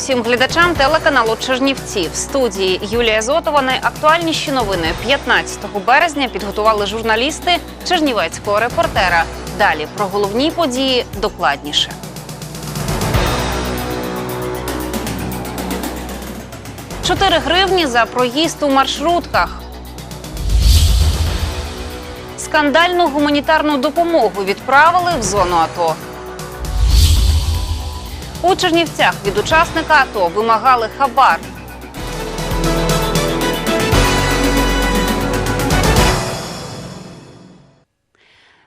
Усім глядачам телеканалу Чернівці. В студії Юлія Зотова найактуальніші новини 15 березня підготували журналісти Чернівецького репортера. Далі про головні події докладніше. Чотири гривні за проїзд у маршрутках. Скандальну гуманітарну допомогу відправили в зону АТО. У Чернівцях від учасника АТО вимагали хабар.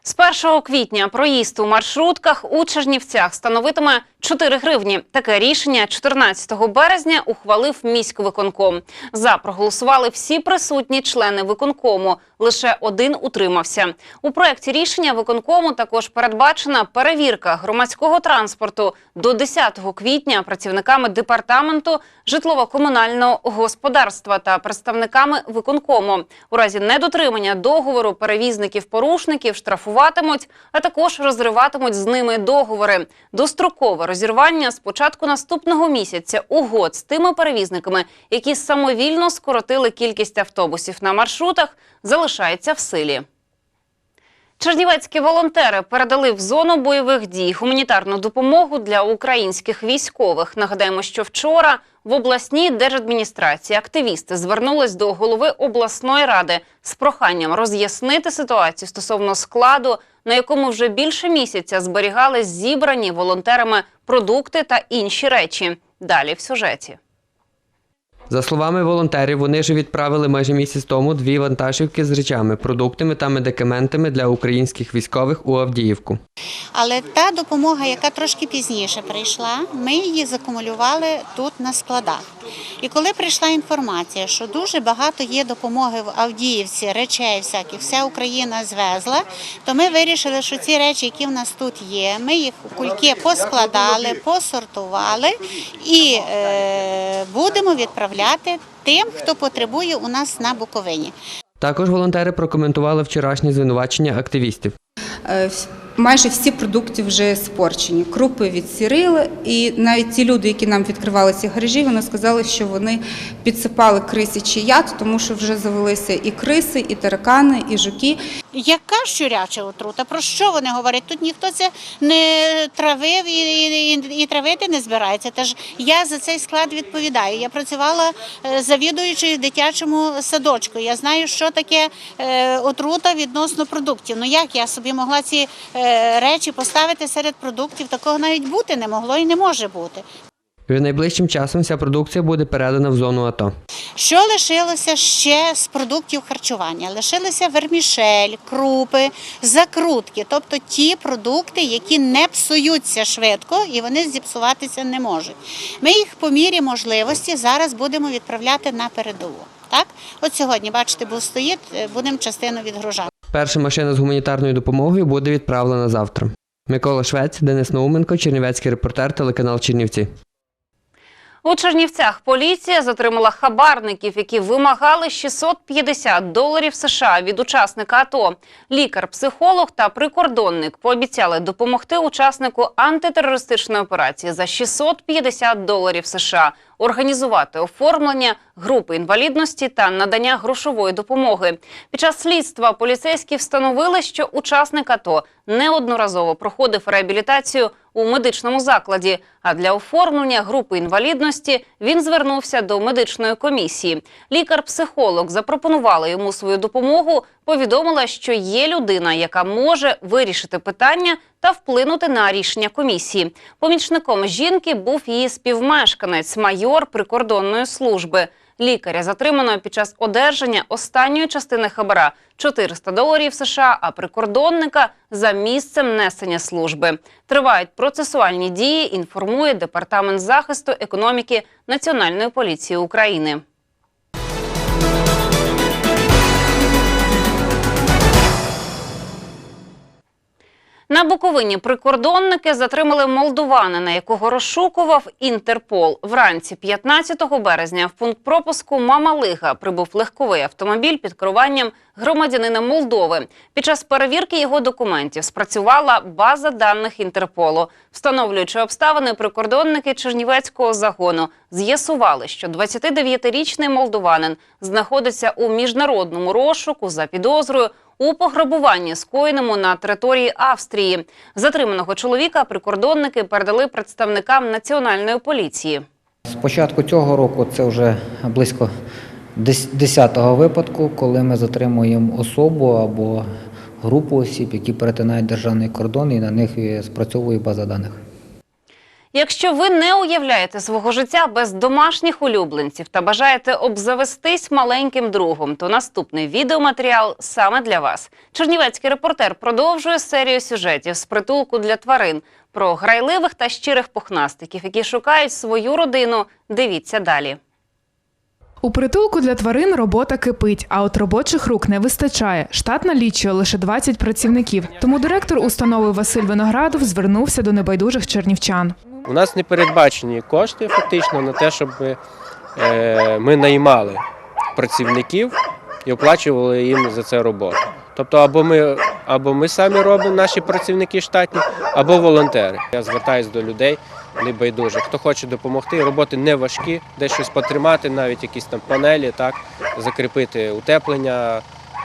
З 1 квітня проїзд у маршрутках у Чернівцях становитиме 4 гривні. Таке рішення 14 березня ухвалив міськвиконком. За проголосували всі присутні члени виконкому. Лише один утримався. У проєкті рішення виконкому також передбачена перевірка громадського транспорту до 10 квітня працівниками департаменту житлово-комунального господарства та представниками виконкому. У разі недотримання договору перевізників-порушників штрафуватимуть, а також розриватимуть з ними договори. Дострокове розірвання з початку наступного місяця угод з тими перевізниками, які самовільно скоротили кількість автобусів на маршрутах, залишається в силі. Чернівецькі волонтери передали в зону бойових дій гуманітарну допомогу для українських військових. Нагадаємо, що вчора в обласній держадміністрації активісти звернулись до голови обласної ради з проханням роз'яснити ситуацію стосовно складу, на якому вже більше місяця зберігались зібрані волонтерами продукти та інші речі. Далі в сюжеті. За словами волонтерів, вони ж відправили майже місяць тому дві вантажівки з речами, продуктами та медикаментами для українських військових у Авдіївку. Але та допомога, яка трошки пізніше прийшла, ми її закумулювали тут на складах. І коли прийшла інформація, що дуже багато є допомоги в Авдіївці, речей всяких, вся Україна звезла, то ми вирішили, що ці речі, які в нас тут є, ми їх у кульки поскладали, посортували і е, будемо відправляти тим, хто потребує у нас на Буковині. Також волонтери прокоментували вчорашні звинувачення активістів. Е, Майже всі продукти вже спорчені. Крупи відсірили, і навіть ті люди, які нам відкривали ці гаражі, вони сказали, що вони підсипали крисячий яд, тому що вже завелися і криси, і таракани, і жуки. Яка щуряча отрута? Про що вони говорять? Тут ніхто це не травив і, і, і, травити не збирається. Тож я за цей склад відповідаю. Я працювала е, завідуючою дитячому садочку. Я знаю, що таке е, отрута відносно продуктів. Ну як я собі могла ці е, речі поставити серед продуктів? Такого навіть бути не могло і не може бути. Вже найближчим часом вся продукція буде передана в зону АТО. Що лишилося ще з продуктів харчування? Лишилися вермішель, крупи, закрутки, тобто ті продукти, які не псуються швидко і вони зіпсуватися не можуть. Ми їх по мірі можливості зараз будемо відправляти на передову. Так, от сьогодні, бачите, був стоїть, е, будемо частину відгружати. Перша машина з гуманітарною допомогою буде відправлена завтра. Микола Швець, Денис Науменко, Чернівецький репортер, телеканал Чернівці. У Чернівцях поліція затримала хабарників, які вимагали 650 доларів США від учасника АТО. Лікар, психолог та прикордонник пообіцяли допомогти учаснику антитерористичної операції за 650 доларів США, організувати оформлення групи інвалідності та надання грошової допомоги. Під час слідства поліцейські встановили, що учасник АТО неодноразово проходив реабілітацію у медичному закладі. А для оформлення групи інвалідності він звернувся до медичної комісії. Лікар-психолог запропонувала йому свою допомогу. Повідомила, що є людина, яка може вирішити питання та вплинути на рішення комісії. Помічником жінки був її співмешканець, майор прикордонної служби. Лікаря затримано під час одержання останньої частини хабара 400 доларів США, а прикордонника за місцем несення служби. Тривають процесуальні дії. Інформує департамент захисту економіки Національної поліції України. На Буковині прикордонники затримали молдуванина, якого розшукував Інтерпол. Вранці 15 березня в пункт пропуску Мамалига прибув легковий автомобіль під керуванням громадянина Молдови. Під час перевірки його документів спрацювала база даних Інтерполу. Встановлюючи обставини, прикордонники Чернівецького загону з'ясували, що 29-річний молдуванин знаходиться у міжнародному розшуку за підозрою у пограбуванні, скоєному на території Австрії. Затриманого чоловіка прикордонники передали представникам національної поліції. З початку цього року це вже близько 10-го випадку, коли ми затримуємо особу або групу осіб, які перетинають державний кордон, і на них спрацьовує база даних. Якщо ви не уявляєте свого життя без домашніх улюбленців та бажаєте обзавестись маленьким другом, то наступний відеоматеріал саме для вас. Чернівецький репортер продовжує серію сюжетів з притулку для тварин про грайливих та щирих пухнастиків, які шукають свою родину. Дивіться далі. У притулку для тварин робота кипить, а от робочих рук не вистачає. Штат налічує лише 20 працівників. Тому директор установи Василь Виноградов звернувся до небайдужих чернівчан. У нас не передбачені кошти фактично на те, щоб е, ми наймали працівників і оплачували їм за це роботу. Тобто, або ми, або ми самі робимо наші працівники штатні, або волонтери. Я звертаюся до людей небайдужих. Хто хоче допомогти, роботи не важкі, десь щось потримати, навіть якісь там панелі, так, закріпити утеплення,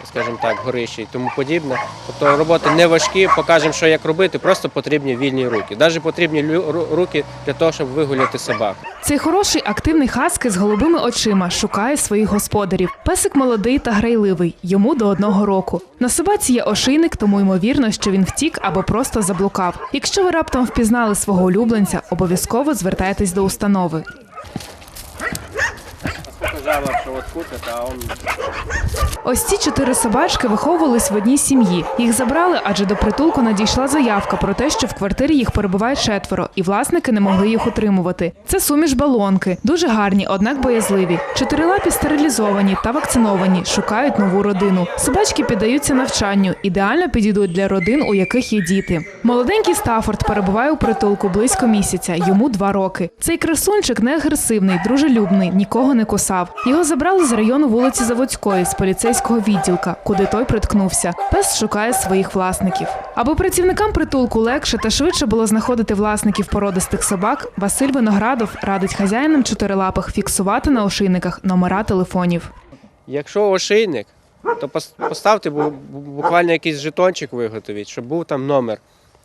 скажімо так, горища і тому подібне. Тобто роботи не важкі, покажемо, що як робити, просто потрібні вільні руки. Навіть потрібні руки для того, щоб вигуляти собаку. Цей хороший активний хаски з голубими очима шукає своїх господарів. Песик молодий та грайливий, йому до одного року. На собаці є ошийник, тому ймовірно, що він втік або просто заблукав. Якщо ви раптом впізнали свого улюбленця, обов'язково звертайтесь до установи. Сказала, що от купить, а он Ось ці чотири собачки виховувались в одній сім'ї. Їх забрали, адже до притулку надійшла заявка про те, що в квартирі їх перебуває четверо, і власники не могли їх утримувати. Це суміш балонки, дуже гарні, однак боязливі. Чотирилапі стерилізовані та вакциновані, шукають нову родину. Собачки піддаються навчанню, ідеально підійдуть для родин, у яких є діти. Молоденький Стафорд перебуває у притулку близько місяця, йому два роки. Цей красунчик не агресивний, дружелюбний, нікого не кусав. Його забрали з району вулиці Заводської з поліцейського відділка, куди той приткнувся. Пес шукає своїх власників. Аби працівникам притулку легше та швидше було знаходити власників породистих собак, Василь Виноградов радить хазяїнам чотирилапих фіксувати на ошейниках номера телефонів. Якщо ошейник, то пос- поставте бу- бу- буквально якийсь жетончик виготовіть, щоб був там номер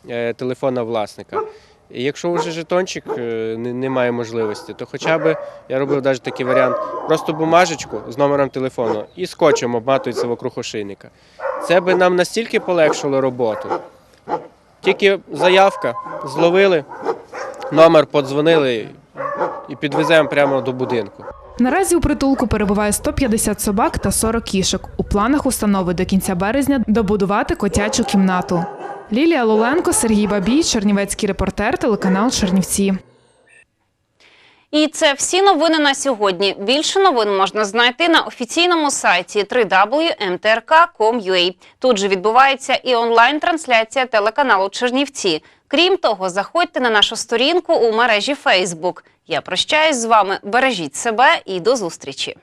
е, телефона власника. Якщо вже жетончик е, немає можливості, то хоча б я робив навіть такий варіант: просто бумажечку з номером телефону і скотчем обматується вокруг ошейника. Це би нам настільки полегшило роботу. Тільки заявка, зловили, номер подзвонили і підвеземо прямо до будинку. Наразі у притулку перебуває 150 собак та 40 кішок. У планах установи до кінця березня добудувати котячу кімнату. Лілія Лоленко, Сергій Бабій, Чернівецький репортер, телеканал Чернівці. І це всі новини на сьогодні. Більше новин можна знайти на офіційному сайті www.mtrk.com.ua. Тут же відбувається і онлайн-трансляція телеканалу Чернівці. Крім того, заходьте на нашу сторінку у мережі Facebook. Я прощаюсь з вами. Бережіть себе і до зустрічі.